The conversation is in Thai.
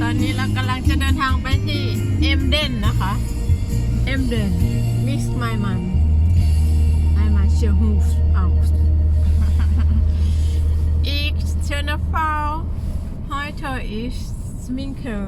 ตอนนี้เรากำลังจะเดินทางไปที่เอ็มเดนนะคะ เอ็มเดนมิสไมมันไมมันเชียร์ฮูฟเอาอีกเชนฟาวหอยเธออีสมิงเคิล